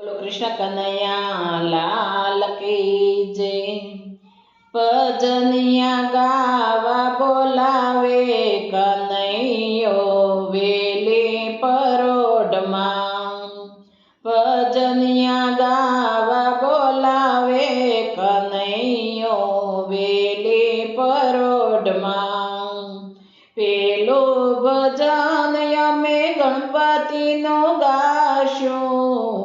બોલો, કૃષ્ણ કનૈયા, લાલ કી જય. ભજનિયા ગાવા બોલાવે, કનૈયો વેલી પરોઢમાં. ભજનિયા ગાવા બોલાવે, કનૈયો વેલી પરોઢમાં. પેલો ભજન અમે ગણપતિનો ગાશું.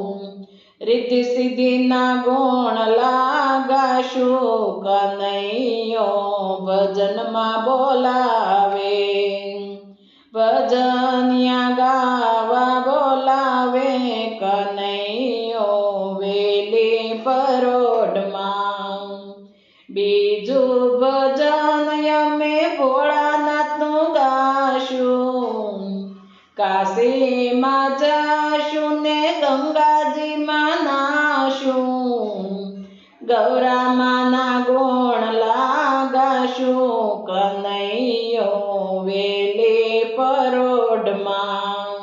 રીતિ સિદ્ધિના ગુણ લાગાશું, કનૈયો ભજનમાં બોલાવે. ભજનિયા ગાવા બોલાવે, કનૈયો વેલી પરોઢમાં. બીજું ભજન અમે ભોળાનાથનું ગાશું, કાશીમાં જાશું ને ગંગાજીમાં નાશું ગૌરામાના ગુણ લાગાશું, કનૈયો વેલી પરોઢમાં.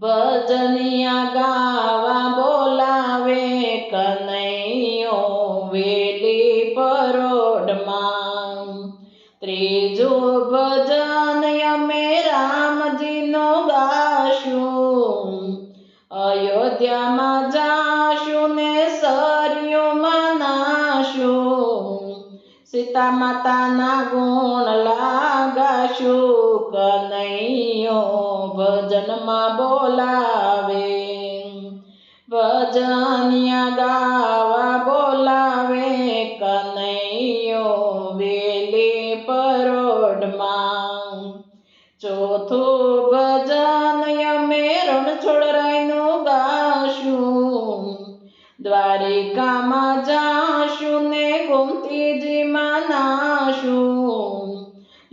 ભજનિયા ગાવા બોલાવે, કનૈયો વેલે પરોઢમાં. ત્રીજો ભજન અમે રામજીનો ગાશું. અયોધ્યામાં જાશું સીતા માતાના ગુણ લાગાશું કનૈયો ભજનમાં બોલાવે. ભજનિયા ગાવા બોલાવે કનૈયો વેલી પરોઢમાં. ચોથું ભજન અમે રણછોડ રાયનું ગાશું. દ્વારિકામાં જાશું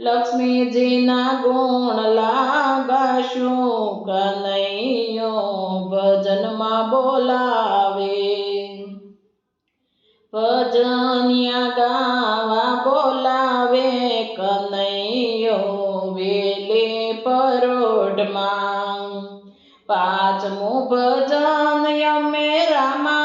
લક્ષ્મીજીના ગુણ લાગાશું, કનૈયો ભજનમાં બોલાવે. ભજનિયા ગાવા બોલાવે, કનૈયો વેલે પરોઢમાં. પાંચમું ભજન યમે રામા